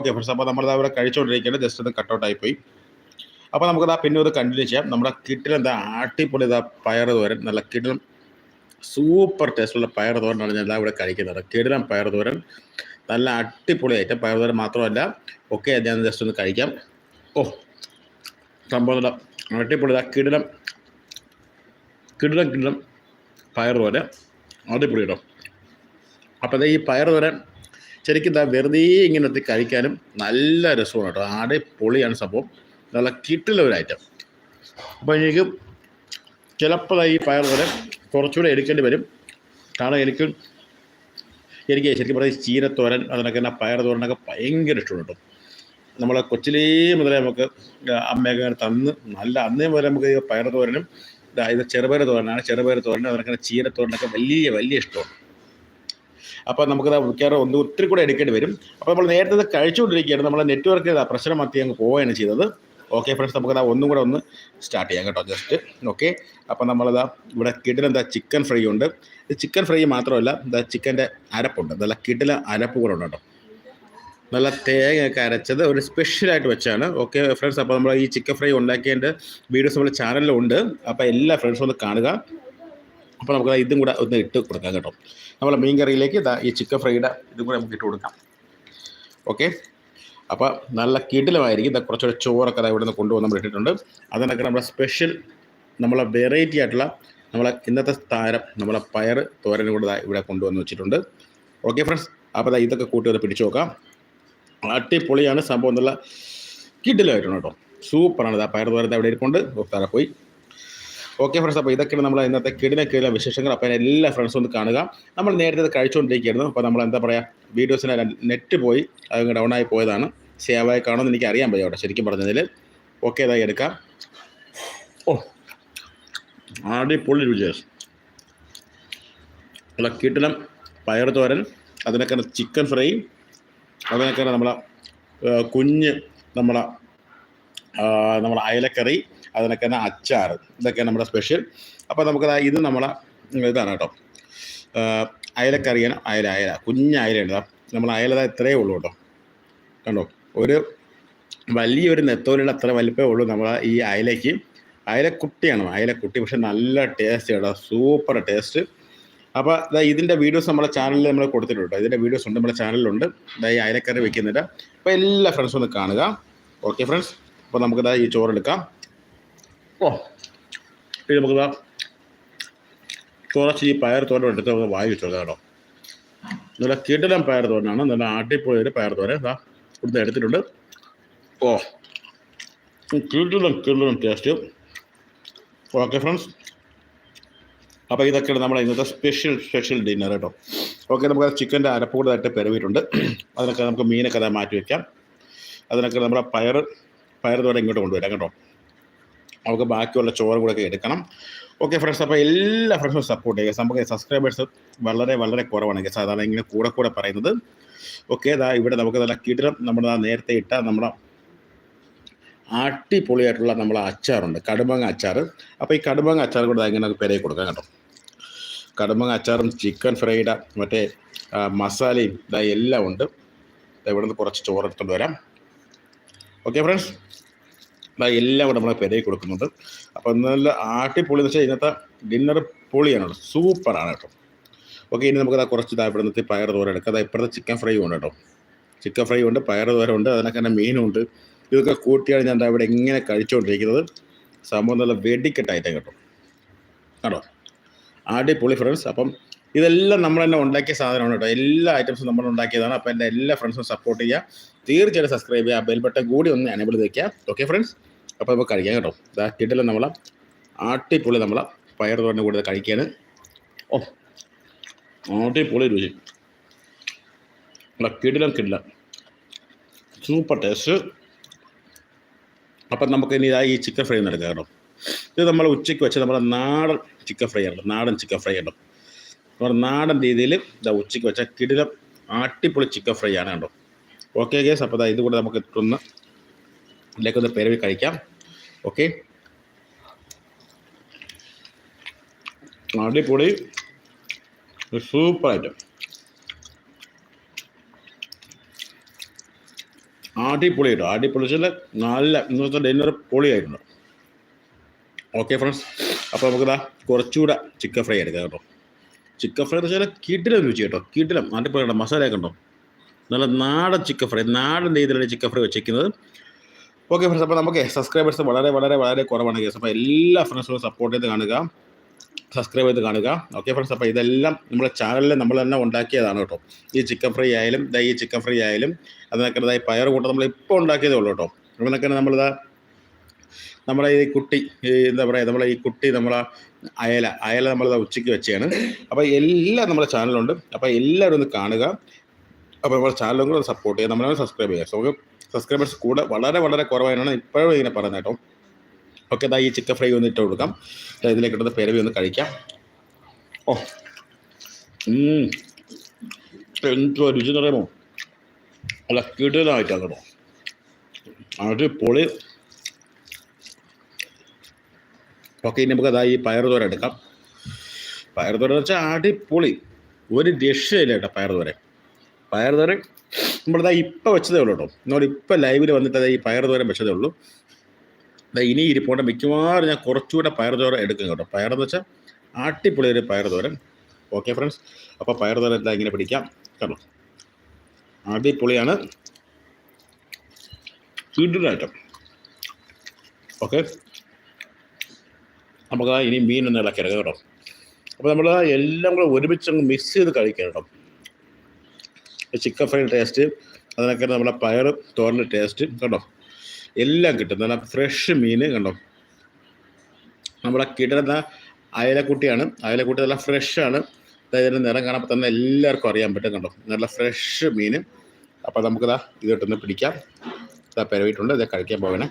Okay friends അപ്പോൾ നമ്മളത് അവിടെ കഴിച്ചുകൊണ്ടിരിക്കുന്നത് ജസ്റ്റ് ഒന്ന് കട്ടൗട്ടായി പോയി അപ്പോൾ നമുക്കത് പിന്നെ ഒരു കണ്ടിന്യൂ ചെയ്യാം. നമ്മുടെ കിട്ടിൽ എന്താ ആട്ടിപ്പൊളി ഇതാ പയർ തോരൻ. നല്ല കിടിലം സൂപ്പർ ടേസ്റ്റുള്ള പയർ തോരനാണ് ഞാൻ ഇവിടെ കഴിക്കുന്നത്. കിടിലം പയർ തോരൻ. നല്ല അടിപൊളി ആയിട്ട് പയർ തോരൻ മാത്രമല്ല. ഒക്കെ ഞാൻ ജസ്റ്റ് ഒന്ന് കഴിക്കാം. ഓ സംഭവം അടിപൊളി ഇതാ കിടിലം കിടിലം കിടിലം പയർ തോരൻ. അടിപൊളി കിട്ടും അപ്പോൾ ഈ പയർ തോരൻ ശരിക്കും എന്താ വെറുതെ ഇങ്ങനെ എത്തി കഴിക്കാനും നല്ല രസമാണ് കേട്ടോ. ആടെ പൊളിയാണ് സംഭവം. നല്ല കിട്ടുള്ള ഒരു ഐറ്റം അപ്പോൾ എനിക്ക് ചിലപ്പോൾ ഈ പയർ പോലെ കുറച്ചുകൂടെ എടുക്കേണ്ടി വരും. കാരണം എനിക്ക് എനിക്ക് ശരിക്കും പറഞ്ഞാൽ ചീരത്തോരൻ അതിനൊക്കെ തന്നെ പയർ തോരനൊക്കെ ഭയങ്കര ഇഷ്ടമാണ് കേട്ടോ. നമ്മളെ കൊച്ചിലേ മുതലേ നമുക്ക് അമ്മയൊക്കെ തന്ന് നല്ല അന്നേ മുതലേ നമുക്ക് പയർ തോരനും ഇത് ചെറുപയർ തോരനാണ്. ചെറുപയർ തോരനും അതിനൊക്കെ ചീരത്തോരനൊക്കെ വലിയ വലിയ ഇഷ്ടമാണ്. അപ്പോൾ നമുക്ക് മിക്കവാറും ഒന്ന് ഒത്തിരി കൂടെ എടുക്കേണ്ടി വരും. അപ്പോൾ നമ്മൾ നേരത്തെ കഴിച്ചുകൊണ്ടിരിക്കുകയാണ്. നമ്മളെ നെറ്റ്വർക്ക് പ്രശ്നം മത്തി അങ്ങ് പോവുകയാണ് ചെയ്തത്. ഓക്കെ ഫ്രണ്ട്സ് നമുക്കത് ഒന്നും കൂടെ ഒന്ന് സ്റ്റാർട്ട് ചെയ്യാം കേട്ടോ. ജസ്റ്റ് ഓക്കെ അപ്പോൾ നമ്മളതാ ഇവിടെ കിടിലെന്താ ചിക്കൻ ഫ്രൈ ഉണ്ട്. ചിക്കൻ ഫ്രൈ മാത്രമല്ല എന്താ ചിക്കന്റെ അരപ്പുണ്ട്. നല്ല കിടില അരപ്പ് കൂടെ ഉണ്ട് കേട്ടോ. നല്ല തേങ്ങയൊക്കെ അരച്ചത് ഒരു സ്പെഷ്യലായിട്ട് വെച്ചാണ്. ഓക്കെ ഫ്രണ്ട്സ് അപ്പോൾ നമ്മൾ ഈ ചിക്കൻ ഫ്രൈ ഉണ്ടാക്കിയതിന്റെ വീഡിയോസ് നമ്മുടെ ചാനലിലുണ്ട് അപ്പോൾ എല്ലാ ഫ്രണ്ട്സും ഒന്ന് കാണുക. അപ്പോൾ നമുക്ക് ഇതും കൂടെ ഒന്ന് ഇട്ട് കൊടുക്കാം കേട്ടോ. നമ്മളെ മീൻ കറിയിലേക്ക് ഇതാ ഈ ചിക്കൻ ഫ്രൈഡ് ഇതും കൂടെ നമുക്ക് ഇട്ട് കൊടുക്കാം. ഓക്കെ അപ്പോൾ നല്ല കിടിലമായിരിക്കും. ഇതാ കുറച്ചുകൂടെ ചോറൊക്കെ ഇവിടെ നിന്ന് കൊണ്ടുവന്ന് നമ്മൾ ഇട്ടിട്ടുണ്ട്. അതിനൊക്കെ നമ്മുടെ സ്പെഷ്യൽ നമ്മളെ വെറൈറ്റി ആയിട്ടുള്ള നമ്മളെ ഇന്നത്തെ താരം നമ്മളെ പയർ തോരനും കൂടെ ഇവിടെ കൊണ്ടുവന്ന് വെച്ചിട്ടുണ്ട്. ഓക്കെ ഫ്രണ്ട്സ് അപ്പോൾ ഇതൊക്കെ കൂട്ടി ഒന്ന് പിടിച്ചു നോക്കാം. അടിപൊളിയാണ്. സംഭവം എന്നുള്ള കിടിലമായിട്ടുണ്ട് കേട്ടോ. സൂപ്പറാണ് ഇതാ പയർ തോരത്തെ അവിടെ ഇരിപ്പുണ്ട്. താര പോയി. ഓക്കെ ഫ്രണ്ട്സ് അപ്പോൾ ഇതൊക്കെയാണ് നമ്മൾ ഇന്നത്തെ കിടിന കിടിലെ വിശേഷങ്ങൾ. അപ്പോൾ എല്ലാ ഫ്രണ്ട്സും ഒന്ന് കാണുക. നമ്മൾ നേരത്തെ കഴിച്ചുകൊണ്ടിരിക്കുകയായിരുന്നു. അപ്പോൾ നമ്മൾ എന്താ പറയുക വീഡിയോസിന് നെറ്റ് പോയി അത് ഡൗൺ ആയി പോയതാണ്. സേവ് ആയി കാണുമെന്ന് എനിക്ക് അറിയാൻ പറ്റും അവിടെ ശരിക്കും പറഞ്ഞതിൽ ഓക്കെ ഇതായി എടുക്കാം. ഓ അടിപൊളി രുചിയാണ് അല്ല കിട്ടണം പയർ തോരൻ അതിനൊക്കെ ചിക്കൻ ഫ്രൈ അതിനൊക്കെ നമ്മളെ കുഞ്ഞ് നമ്മളെ നമ്മളെ അയലക്കറി അതിനൊക്കെ തന്നെ അച്ചാർ ഇതൊക്കെ നമ്മുടെ സ്പെഷ്യൽ അപ്പോൾ നമുക്ക് ഇത് നമ്മളെ ഇതാണ് കേട്ടോ. അയലക്കറിയാണ് അയല അയല. കുഞ്ഞ അയലയുണ്ട് നമ്മൾ അയല ഇത്രയേ ഉള്ളൂ കേട്ടോ. കണ്ടോ? ഒരു വലിയൊരു നെത്തോലിയുടെ അത്ര വലിപ്പമേ ഉള്ളൂ നമ്മൾ ഈ അയലയ്ക്ക്. അയലക്കുട്ടിയാണ് അയലക്കുട്ടി പക്ഷെ നല്ല ടേസ്റ്റ് കേട്ടോ. സൂപ്പർ ടേസ്റ്റ് അപ്പോൾ ഇതാ ഇതിന്റെ വീഡിയോസ് നമ്മുടെ ചാനലിൽ നമ്മൾ കൊടുത്തിട്ടുണ്ട് ഇതിന്റെ വീഡിയോസ് ഉണ്ട് നമ്മുടെ ചാനലിലുണ്ട് ഇതാ ഈ അയലക്കറി വെക്കുന്നുണ്ട്. അപ്പോൾ എല്ലാ ഫ്രണ്ട്സും ഒന്ന് കാണുക. ഓക്കെ ഫ്രണ്ട്സ് അപ്പോൾ നമുക്കിതാ ഈ ചോറെടുക്കാം ഓ ഇത് നമുക്ക് കുറച്ച് ഈ പയർ തോരൻ എടുത്ത് നമുക്ക് വായി വെച്ചു കേട്ടോ. നല്ല കിടലം പയർ തോരനാണ്. നല്ല ആട്ടിപ്പോയ പയർ തോരൻ ഇതാ ഇവിടുന്ന് എടുത്തിട്ടുണ്ട്. ഓ കിടലും കിടലും ടേസ്റ്റ് ഓക്കെ ഫ്രണ്ട്സ് അപ്പോൾ ഇതൊക്കെയാണ് നമ്മുടെ ഇന്നത്തെ സ്പെഷ്യൽ സ്പെഷ്യൽ ഡിന്നർ കേട്ടോ. ഓക്കെ നമുക്ക് ചിക്കന്റെ അരപ്പൂടായിട്ട് പെരവിട്ടുണ്ട് അതിനൊക്കെ നമുക്ക് മീനൊക്കെ മാറ്റി വയ്ക്കാം അതിനൊക്കെ നമ്മുടെ പയർ പയർ തോടെ ഇങ്ങോട്ട് കൊണ്ടുവരാം കേട്ടോ. നമുക്ക് ബാക്കിയുള്ള ചോറും കൂടെ ഒക്കെ എടുക്കണം. ഓക്കെ ഫ്രണ്ട്സ് അപ്പോൾ എല്ലാ ഫ്രണ്ട്സും സപ്പോർട്ട് ചെയ്യുക. നമുക്ക് സബ്സ്ക്രൈബേഴ്സ് വളരെ വളരെ കുറവാണ്. സാധാരണ ഇങ്ങനെ കൂടെ കൂടെ പറയുന്നത്. ഓക്കെ അതാ ഇവിടെ നമുക്ക് നല്ല കിടിലം നമ്മുടെ നേരത്തെ ഇട്ട നമ്മുടെ അടിപൊളിയായിട്ടുള്ള നമ്മളെ അച്ചാറുണ്ട്. കടുമങ്ങ അച്ചാർ അപ്പോൾ ഈ കടുമങ്ങ അച്ചാർ കൂടെ ഇങ്ങനെ പേരെ കൊടുക്കാം കേട്ടോ. കടുമങ്ങ അച്ചാറും ചിക്കൻ ഫ്രൈഡ് മറ്റേ മസാലയും ഇതാ എല്ലാം ഉണ്ട്. ഇവിടെ നിന്ന് കുറച്ച് ചോറ് എടുത്തുകൊണ്ട് വരാം. ഓക്കെ ഫ്രണ്ട്സ് എല്ലാം കൂടെ നമ്മളെ പെരയിൽ കൊടുക്കുന്നുണ്ട്. അപ്പോൾ നല്ല ആട്ടിപ്പൊളി എന്ന് വെച്ചാൽ ഇന്നത്തെ ഡിന്നർ പൊളിയാണ് സൂപ്പറാണ് കേട്ടോ. ഓക്കെ ഇനി നമുക്ക് കുറച്ച് നിന്ന് പയർ തോര എടുക്കാം. അതാ ഇപ്പോഴത്തെ ചിക്കൻ ഫ്രൈ ഉണ്ട് കേട്ടോ. ചിക്കൻ ഫ്രൈ ഉണ്ട് പയർ തോര ഉണ്ട് അതിനൊക്കെ തന്നെ മീനുണ്ട് ഇതൊക്കെ കൂട്ടിയാണ് ഞാൻ ഇവിടെ ഇങ്ങനെ കഴിച്ചുകൊണ്ടിരിക്കുന്നത് സംഭവം നല്ല വെടിക്കെട്ടായിട്ട് കേട്ടോ. കേട്ടോ അടിപൊളി ഫ്രണ്ട്സ് അപ്പം ഇതെല്ലാം നമ്മൾ തന്നെ ഉണ്ടാക്കിയ സാധനമാണ് കേട്ടോ. എല്ലാ ഐറ്റംസും നമ്മൾ ഉണ്ടാക്കിയതാണ്. അപ്പോൾ എന്റെ എല്ലാ ഫ്രണ്ട്സും സപ്പോർട്ട് ചെയ്യുക തീർച്ചയായിട്ടും സബ്സ്ക്രൈബ് ചെയ്യുക ബെൽ ബട്ടൺ കൂടി ഒന്ന് എനേബിൾ വയ്ക്കുക ഓക്കെ ഫ്രണ്ട്സ് അപ്പോൾ നമുക്ക് കഴിക്കാം കേട്ടോ. ഇതാ കിട്ടില്ല നമ്മൾ ആട്ടിപ്പൊളി നമ്മൾ പയർ തോരന്റെ കൂടെ കഴിക്കുകയാണ് ഓ ആട്ടിപ്പൊളി രുചി. നമ്മളെ കിടിലം കിടില. Super taste. അപ്പം നമുക്ക് ഇനി ഇതായി ഈ ചിക്കൻ ഫ്രൈ എടുക്കാം കേട്ടോ. ഇത് നമ്മൾ ഉച്ചയ്ക്ക് വെച്ച് നമ്മുടെ നാടൻ ചിക്കൻ ഫ്രൈ ആണ് നാടൻ ചിക്കൻ ഫ്രൈ ആണ് നമ്മുടെ നാടൻ രീതിയിൽ ഇതാ ഉച്ചയ്ക്ക് വെച്ച കിടിലം ആട്ടിപ്പൊളി ചിക്കൻ ഫ്രൈ ആണ് കേട്ടോ. ഓക്കെ ഗേസ് അപ്പോൾ ഇതാ ഇതുകൂടെ നമുക്ക് ഇട്ടൊന്ന് ഇതിലേക്കൊന്ന് പേരവി കഴിക്കാം. ഓക്കെ. അടിപൊളി. സൂപ്പർ ഐറ്റം അടിപൊളി കേട്ടോ അടിപൊളി വെച്ചാൽ നല്ല ഇന്നത്തെ ഡിന്നർ പൊളിയായിരുന്നു ഓക്കെ ഫ്രണ്ട്സ് അപ്പോൾ നമുക്കിതാ കുറച്ചുകൂടെ ചിക്കൻ ഫ്രൈ എടുക്കാം കേട്ടോ. ചിക്കൻ ഫ്രൈ എന്ന് വെച്ചാൽ കിടിലം രുചി കേട്ടോ. കിടിലം അടിപൊളി മസാലയൊക്കെ ഉണ്ടോ? നല്ല നാടൻ ചിക്കൻ ഫ്രൈ നാടൻ രീതിയിലുള്ള ചിക്കൻ ഫ്രൈ വെച്ചിരിക്കുന്നത്. ഓക്കെ ഫ്രണ്ട്സ് അപ്പോൾ നമുക്ക് സബ്സ്ക്രൈബേഴ്സ് വളരെ വളരെ വളരെ കുറവാണ് കേസ് അപ്പോൾ എല്ലാ ഫ്രണ്ട്സുകളും സപ്പോർട്ട് ചെയ്ത് കാണുക. സബ്സ്ക്രൈബ് ചെയ്ത് കാണുക. ഓക്കെ ഫ്രണ്ട്സ് അപ്പോൾ ഇതെല്ലാം നമ്മുടെ ചാനലിൽ നമ്മൾ തന്നെ ഉണ്ടാക്കിയതാണ് കേട്ടോ. ഈ ചിക്കൻ ഫ്രൈ ആയാലും ദാ ഈ ചിക്കൻ ഫ്രൈ ആയാലും അതിനൊക്കെ ഇതായി പയർ കൂട്ടം നമ്മൾ ഇപ്പോൾ ഉണ്ടാക്കിയതേ ഉള്ളൂ കേട്ടോ. അതിനൊക്കെ നമ്മളിതാ നമ്മുടെ ഈ കുട്ടി എന്താ പറയുക നമ്മളെ ഈ കുട്ടി നമ്മളെ അയല അയല നമ്മൾ ഉച്ചയ്ക്ക് വെച്ചാണ്. അപ്പോൾ എല്ലാം നമ്മുടെ ചാനലുണ്ട് അപ്പോൾ എല്ലാവരും ഒന്ന് കാണുക. അപ്പോൾ നമ്മുടെ ചാനലും കൂടെ സപ്പോർട്ട് ചെയ്യുക നമ്മളെ സബ്സ്ക്രൈബ് ചെയ്യുക സോ സബ്സ്ക്രൈബേഴ്സ് കൂടെ വളരെ വളരെ കുറവായതാണ് ഇപ്പോഴും ഇങ്ങനെ പറയുന്നത് കേട്ടോ. ഓക്കെ ഇതാ ഈ ചിക്കൻ ഫ്രൈ ഒന്ന് ഇട്ട് കൊടുക്കാം. ഇതിലേക്ക് ഇട്ടത് പെരവി ഒന്ന് കഴിക്കാം. ഓ. എന്തോ രുചി എന്ന് പറയുമോ? അല്ല കിടലായിട്ടാണ് കേട്ടോ. അത് പൊളി ഓക്കെ ഇനി നമുക്ക് അതാ ഈ പയറുതോര എടുക്കാം. പയറുതോര എന്ന് വെച്ചാൽ അടിപൊളി. ഒരു രക്ഷയില്ല കേട്ടോ പയറുതോര. പയറുതോര നമ്മളിതാ ഇപ്പം വെച്ചതേ ഉള്ളൂ കേട്ടോ നമ്മൾ ഇപ്പം ലൈവിൽ വന്നിട്ട് അതായത് ഈ പയറുതോരൻ വെച്ചതേ ഉള്ളൂ. ഇനി ഇരിപ്പോണ്ട് മിക്കവാറും ഞാൻ കുറച്ചുകൂടെ ദോരം എടുക്കും കേട്ടോ. പയറെന്ന് വെച്ചാൽ അടിപൊളി ഒരു പയറുതോരൻ ഓക്കെ ഫ്രണ്ട്സ് അപ്പോൾ പയർ പയറുതോരൻ എന്താ ഇങ്ങനെ പിടിക്കാം. കേട്ടോ അടിപൊളിയാണ്. ഐറ്റം ഓക്കെ നമുക്ക് ഇനി മീനൊന്നും ഇളക്കരുത് കേട്ടോ. അപ്പോൾ നമ്മൾ എല്ലാം കൂടെ ഒരുമിച്ച് മിക്സ് ചെയ്ത് കഴിക്കാം കേട്ടോ. ചിക്കൻ ഫ്രൈ ടേസ്റ്റ് അതിനൊക്കെ നമ്മുടെ പയർ തോരന്റെ ടേസ്റ്റ് കണ്ടോ? എല്ലാം കിട്ടും. നല്ല ഫ്രഷ് മീൻ കണ്ടോ? നമ്മളെ കിടന്ന അയലക്കുട്ടിയാണ്. അയലക്കുട്ടി നല്ല ഫ്രഷാണ് അതായത് നിറം കാണുമ്പോൾ തന്നെ എല്ലാവർക്കും അറിയാൻ പറ്റും കണ്ടോ? നല്ല ഫ്രഷ് മീൻ. അപ്പോൾ നമുക്കിതാ ഇത് ഇട്ടൊന്ന് പിടിക്കാം. ഇതാ പെരവിട്ടുണ്ട് ഇതാ കഴിക്കാൻ പോകണേ.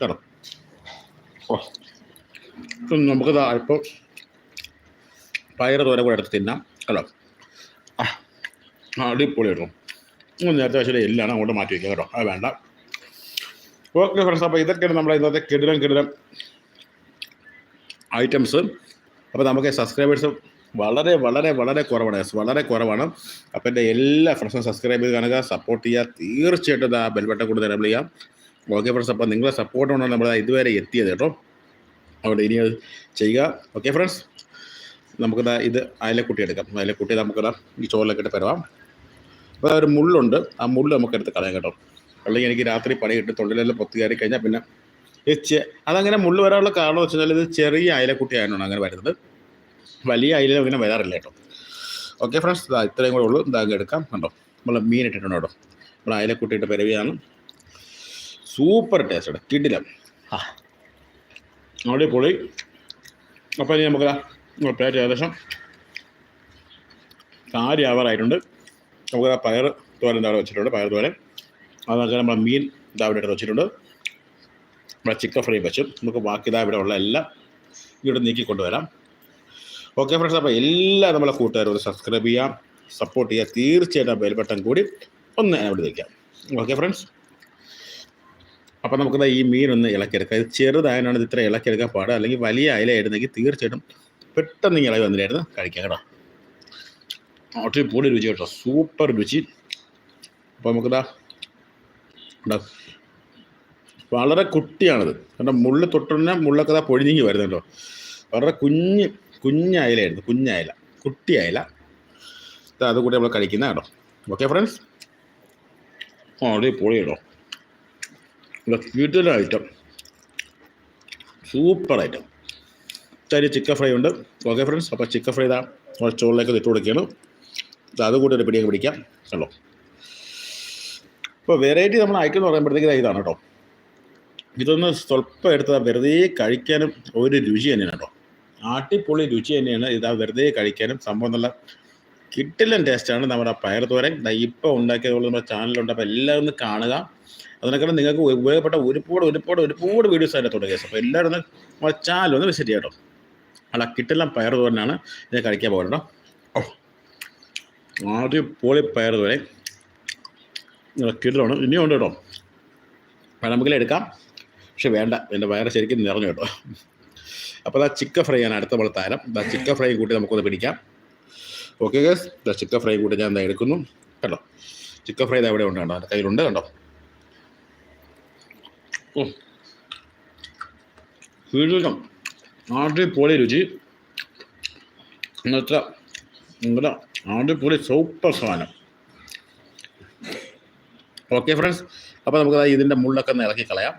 കേട്ടോ ഓ. നമുക്കിതാ ഇപ്പോൾ പയറ് തോര കൂടെ എടുത്ത് തിന്നാം. കേട്ടോ ആ. അടിപൊളി കേട്ടോ ഒന്ന് നേരത്തെ വെച്ചാൽ എല്ലാം അങ്ങോട്ട് മാറ്റി വയ്ക്കുക കേട്ടോ. അത് വേണ്ട. ഓക്കെ ഫ്രണ്ട്സ് അപ്പോൾ ഇതൊക്കെയാണ് നമ്മുടെ ഇന്നത്തെ കിടിലം കിടിലം ഐറ്റംസ് അപ്പോൾ നമുക്ക് സബ്സ്ക്രൈബേഴ്സ് വളരെ വളരെ വളരെ കുറവാണ് വളരെ കുറവാണ്. അപ്പോൾ എന്റെ എല്ലാ ഫ്രണ്ട്സും സബ്സ്ക്രൈബ് ചെയ്ത് കാണുക. സപ്പോർട്ട് ചെയ്യുക തീർച്ചയായിട്ടും ആ ബെൽബട്ടൺ കൂടി നിലവിൽ ചെയ്യാം. ഓക്കെ ഫ്രണ്ട്സ് അപ്പോൾ നിങ്ങളെ സപ്പോർട്ട് കൊണ്ടാണ് നമ്മൾ ഇതുവരെ എത്തിയത് കേട്ടോ. അവിടെ ഇനി അത് ചെയ്യുക. ഓക്കെ ഫ്രണ്ട്സ് നമുക്കിതാ ഇത് അയലക്കുട്ടി എടുക്കാം. അയലക്കുട്ടി നമുക്കിതാ ഈ ചോറിലൊക്കെ ഇട്ട് തരാം അപ്പോൾ ഒരു മുള്ളുണ്ട്. ആ മുള്ള് നമുക്ക് എടുത്ത് കളയാം കേട്ടോ. അല്ലെങ്കിൽ എനിക്ക് രാത്രി പണി കിട്ടും തൊണ്ടിലെല്ലാം പൊത്തി കയറി കഴിഞ്ഞാൽ പിന്നെ അതങ്ങനെ മുള്ള് വരാനുള്ള കാരണം എന്ന് വെച്ചാൽ ഇത് ചെറിയ അയലക്കുട്ടി ആയതുകൊണ്ടാണ് അങ്ങനെ വരുന്നത്. വലിയ അയില അങ്ങനെ വരാറില്ല കേട്ടോ. ഓക്കെ ഫ്രണ്ട്സ് ഇതാ ഇത്രയും കൂടെ ഉള്ളൂ. ഇതാകെ എടുക്കാം കണ്ടോ? നമ്മൾ മീൻ ഇട്ടിട്ടുണ്ട് കേട്ടോ. നമ്മൾ അയലക്കുട്ടിയിട്ട് പെരവിയാണ്. സൂപ്പർ ടേസ്റ്റ് കിടിലം. ആ. അവിടെ പൊളി അപ്പോൾ ഇനി നമുക്ക് പ്ലേറ്റ് ഏകദേശം കാര്യ ആവാറായിട്ടുണ്ട്. നമുക്ക് ആ പയർ തോരൻ താഴെ വെച്ചിട്ടുണ്ട് പയർ തോരൻ. അതൊക്കെ നമ്മൾ മീൻ ഇതാ ഇവിടെ വെച്ചിട്ടുണ്ട്. നമ്മുടെ ചിക്കൻ ഫ്രൈ വെച്ചു. നമുക്ക് ബാക്കി ഇതാ ഇവിടെ ഉള്ള എല്ലാം ഇവിടെ നീക്കി കൊണ്ടുവരാം. ഓക്കെ ഫ്രണ്ട്സ് അപ്പോൾ എല്ലാ നമ്മളെ കൂട്ടുകാരും ഒന്ന് സബ്സ്ക്രൈബ് ചെയ്യാം സപ്പോർട്ട് ചെയ്യുക. തീർച്ചയായിട്ടും ബെൽ ബട്ടൺ കൂടി ഒന്ന് അവിടെ നിൽക്കാം ഓക്കെ ഫ്രണ്ട്സ് അപ്പോൾ നമുക്ക് ഈ മീൻ ഒന്ന് ഇളക്കിയെടുക്കാം. ഇത് ചെറുതായതിനാണ് ഇത് ഇത്ര ഇളക്കിയെടുക്കാൻ പാടുക അല്ലെങ്കിൽ വലിയ അയിലായിരുന്നെങ്കിൽ തീർച്ചയായിട്ടും പെട്ടെന്ന് ഇളകി വന്നിട്ടായിരുന്നു കഴിക്കാം കേട്ടോ. അടിപൊളി രുചി കേട്ടോ. സൂപ്പർ രുചി. അപ്പോൾ നമുക്കിതാ വളരെ കുട്ടിയാണിത്. കാരണം മുള്ളി തൊട്ടുടനെ മുള്ളൊക്കെ ഇതാ പൊഴിഞ്ഞിങ്ങി വരുന്നുണ്ടോ വളരെ കുഞ്ഞ് കുഞ്ഞയലായിരുന്നു കുഞ്ഞയല കുട്ടി ഇത് അതുകൂടി നമ്മൾ കഴിക്കുന്ന കേട്ടോ. ഓക്കെ ഫ്രണ്ട്സ് ആ അടിപൊളി കേട്ടോ. വീട്ടിലെ ഐറ്റം സൂപ്പർ ഐറ്റം ചെറിയ ചിക്കൻ ഫ്രൈ ഉണ്ട്. ഓക്കെ ഫ്രണ്ട്സ് അപ്പോൾ ചിക്കൻ ഫ്രൈ ഇതാ ചോറിലേക്ക് ഇട്ട് കൊടുക്കുകയാണ്. അതുകൂടി ഒരു പിടിയൊക്കെ പിടിക്കാം. കണ്ടോ? ഇപ്പോൾ വെറൈറ്റി നമ്മൾ അയക്കുന്ന പറയുമ്പോഴത്തേക്ക് ഇതാണ് കേട്ടോ. ഇതൊന്ന് സ്വല്പം എടുത്താൽ വെറുതെ കഴിക്കാനും ഒരു രുചി തന്നെയാണ് കേട്ടോ. ആട്ടിപ്പൊളി രുചി തന്നെയാണ് ഇതാ വെറുതെ കഴിക്കാനും. സംഭവം നല്ല കിട്ടില്ലൻ ടേസ്റ്റാണ് നമ്മുടെ പയർ തോരൻ. ഇപ്പോൾ ഉണ്ടാക്കിയതുപോലെ നമ്മുടെ ചാനലുണ്ട് എല്ലാവരും ഒന്ന് കാണുക. അതിനൊക്കെ നിങ്ങൾക്ക് ഉപയോഗപ്പെട്ട ഒരുപാട് ഒരുപാട് ഒരുപാട് വീഡിയോസ് അതിന്റെ തുടങ്ങിയ അപ്പോൾ എല്ലാവരും ഒന്ന് നമ്മുടെ ചാനൽ ഒന്ന് വിസിറ്റ് ചെയ്യാം കേട്ടോ. അല്ല കിട്ടില്ല പയർ തോരനാണ്. ഇത് കഴിക്കാൻ പോകണം ആദ്യം പോളി പയർ നിങ്ങൾ കിട്ടലാണ് ഇനിയും ഉണ്ട് കേട്ടോ. വേണമെങ്കിൽ എടുക്കാം. പക്ഷെ വേണ്ട എന്റെ വയറ് ശരിക്കും നിറഞ്ഞു കേട്ടോ. അപ്പോൾ ആ ചിക്കൻ ഫ്രൈ ആണ് അടുത്ത നമ്മൾ താരം. ആ ചിക്കൻ ഫ്രൈ കൂട്ടി നമുക്കൊന്ന് പിടിക്കാം. ഓക്കെ ഗസ് ദാ ചിക്കൻ ഫ്രൈ കൂട്ടി ഞാൻ എന്താ എടുക്കുന്നു. കേട്ടോ ചിക്കൻ ഫ്രൈ അവിടെ ഉണ്ട് കണ്ടോ? എന്റെ കയ്യിലുണ്ട് കണ്ടോ? ഓ കിടിലം അടിപൊളി രുചി. എന്നുവെച്ചാൽ നിങ്ങളുടെ അടിപൊളി സൂപ്പർ സാധനം. ഓക്കെ ഫ്രണ്ട്സ് അപ്പോൾ നമുക്ക് ഇതിന്റെ മുള്ളൊക്കെ ഒന്ന് ഇറക്കി കളയാം.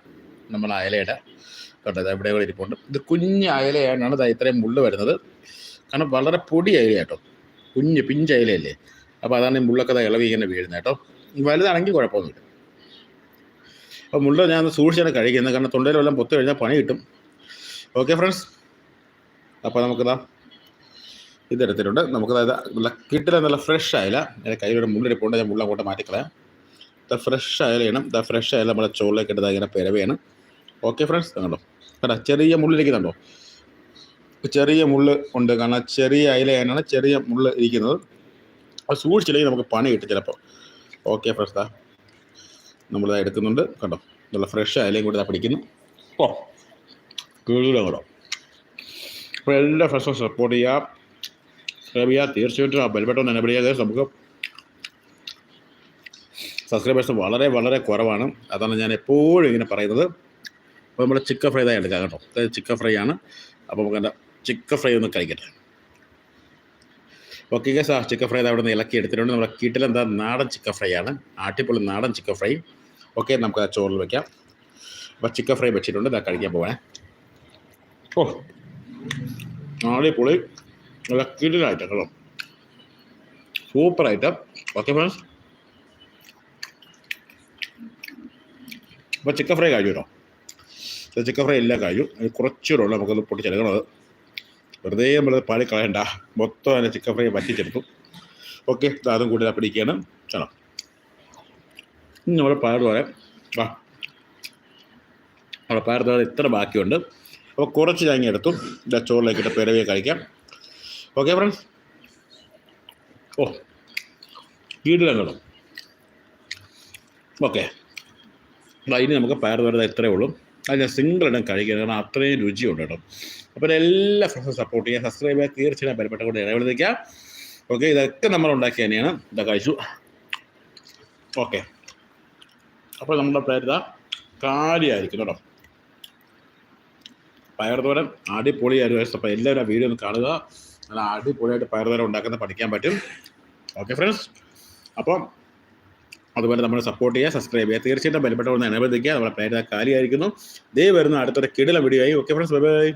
നമ്മൾ അയലയുടെ കേട്ടോ ഇത് ഇവിടെ ഇരിപ്പുണ്ട്. ഇത് കുഞ്ഞ് അയലയാണ് ഇത് ഇത്രയും മുള്ള് വരുന്നത്. കാരണം വളരെ പൊടി അയല കേട്ടോ. കുഞ്ഞ് പിഞ്ച് അയലയല്ലേ അപ്പോൾ അതാണ് ഈ മുള്ളൊക്കെ ഇളവി ഇങ്ങനെ വീഴുന്നത് കേട്ടോ. വലുതാണെങ്കിൽ കുഴപ്പമൊന്നുമില്ല. അപ്പോൾ മുള്ള ഞാൻ സൂക്ഷിച്ചാണ് കഴിക്കുന്നത് കാരണം തൊണ്ടയിൽ വല്ലതും പൊത്ത് കഴിഞ്ഞാൽ പണി കിട്ടും. ഓക്കെ ഫ്രണ്ട്സ് അപ്പോൾ നമുക്കിതാ ഇതെടുത്തിട്ടുണ്ട്. നമുക്കതായത് നല്ല കിട്ടില്ല നല്ല ഫ്രഷ് അയല. എന്റെ കയ്യിലൊരു മുള്ളിരിപ്പുണ്ട് ഞാൻ മുള്ള അങ്ങോട്ട് മാറ്റിക്കളയാം. ദ ഫ്രഷ് അയലയാണ്. ദ ഫ്രഷ് അയല നമ്മുടെ ചോറിലേക്ക് ഇട്ടത് ഇങ്ങനെ പിരവയാണ് ഓക്കെ ഫ്രണ്ട്സ് കണ്ടോ? കണ്ടോ? ചെറിയ മുള്ളിരിക്കുന്നുണ്ടോ ചെറിയ മുള്ള് ഉണ്ട്. കാരണം ചെറിയ അയലയാണ് ചെറിയ മുള്ള് ഇരിക്കുന്നത്. അത് സൂക്ഷിച്ചില്ലെങ്കിൽ നമുക്ക് പണി കിട്ടും ചിലപ്പോൾ. ഓക്കെ ഫ്രണ്ട്സ് ദാ നമ്മളിത് എടുക്കുന്നുണ്ട്. കണ്ടോ? നല്ല ഫ്രഷ് അയലയും കൂടി പിടിക്കുന്നു. ഓ കീഴിലോ കണ്ടോ അപ്പോൾ എല്ലാ ഫ്രണ്ട്സും സപ്പോർട്ട് ചെയ്യുക സബ്സ്ക്രൈബ് ചെയ്യുക തീർച്ചയായിട്ടും ആ ബെൽബട്ടൺ ചെയ്യുക നമുക്ക് സബ്സ്ക്രൈബേഴ്സ് വളരെ വളരെ കുറവാണ്. അതാണ് ഞാൻ എപ്പോഴും ഇങ്ങനെ പറയുന്നത്. അപ്പോൾ നമ്മൾ ചിക്കൻ ഫ്രൈ തന്നെ എടുക്കാം കേട്ടോ. അതായത് ചിക്കൻ ഫ്രൈ ആണ്. അപ്പോൾ നമുക്ക് എന്റെ ചിക്കൻ ഫ്രൈ ഒന്ന് കഴിക്കട്ടെ. ഓക്കെ ഗസ് ആ ചിക്കൻ ഫ്രൈ അവിടെ നിന്ന് ഇളക്കി എടുത്തിട്ടുണ്ട്. നമ്മുടെ കീട്ടിലെന്താ നാടൻ ചിക്കൻ ഫ്രൈ ആണ്. ആട്ടിപ്പൊളി നാടൻ ചിക്കൻ ഫ്രൈ ഓക്കെ നമുക്ക് ആ ചോറിൽ വയ്ക്കാം അപ്പോൾ ചിക്കൻ ഫ്രൈ വെച്ചിട്ടുണ്ട്. ഇതാ കഴിക്കാൻ പോകണേ ഓ അടിപൊളി. നല്ല കിടിലായിട്ട് കേട്ടോ. സൂപ്പറായിട്ട്. ഓക്കെ ഫ്രണ്ട്സ് അപ്പോൾ ചിക്കൻ ഫ്രൈ കഴിഞ്ഞു കേട്ടോ. ചിക്കൻ ഫ്രൈ എല്ലാം കഴിഞ്ഞു. അത് കുറച്ചുകൂടെ ഉള്ളു നമുക്കൊന്ന് പൊട്ടിച്ചെടുക്കണത് വെറുതെ നമ്മൾ പാടി കളയണ്ട. മൊത്തം അതിന്റെ ചിക്കൻ ഫ്രൈ വറ്റിച്ചെടുത്തു. ഓക്കെ അതും കൂടി പിടിക്കുകയാണ്. ചണം ഇനി നമ്മുടെ പയർ പറയാം ആ നമ്മുടെ പയർ തോര ഇത്ര ബാക്കിയുണ്ട്. അപ്പോൾ കുറച്ച് തേങ്ങ എടുത്തു ചോറിലേക്കിട്ട് പിറവിയെ കഴിക്കാം ഓക്കെ ഫ്രണ്ട്സ് ഓ വീട് കണ്ടോ ഓക്കെ ഇനി നമുക്ക് പയർ വരുന്നത് ഇത്രയേ ഉള്ളൂ. അത് ഞാൻ സിംഗിൾ ഇടം കഴിക്കുന്നത് കാരണം അത്രയും രുചിയുണ്ട് കേട്ടോ. അപ്പോൾ എല്ലാ ഫ്രണ്ട്സും സപ്പോർട്ട് ചെയ്യുക സബ്സ്ക്രൈബ് ചെയ്യുക തീർച്ചയായും പരിപാടി കൊണ്ട് ഇടപെടുത്തിക്കുക ഓക്കെ ഇതൊക്കെ നമ്മൾ ഉണ്ടാക്കി തന്നെയാണ്. ഇതൊക്കെ കഴിച്ചു. ഓക്കെ അപ്പോൾ നമ്മുടെ പേര് കാലിയായിരിക്കും കേട്ടോ. പയർതോരൻ അടിപൊളിയായിരുന്നു അപ്പോൾ എല്ലാവരും ആ വീഡിയോ ഒന്ന് കാണുക. നല്ല അടിപൊളിയായിട്ട് പയർതോരൻ ഉണ്ടാക്കുന്ന പഠിക്കാൻ പറ്റും. ഓക്കെ ഫ്രണ്ട്സ് അപ്പം അതുപോലെ നമ്മൾ സപ്പോർട്ട് ചെയ്യുക സബ്സ്ക്രൈബ് ചെയ്യുക. തീർച്ചയായിട്ടും ബെൽബട്ടൺ ഒന്ന് അനുബന്ധിക്കുക നമ്മുടെ പേര് കാലിയായിരിക്കുന്നു. ദേ വരുന്ന അടുത്തൊരു കിടില വീഡിയോ ആയി. Okay friends bye bye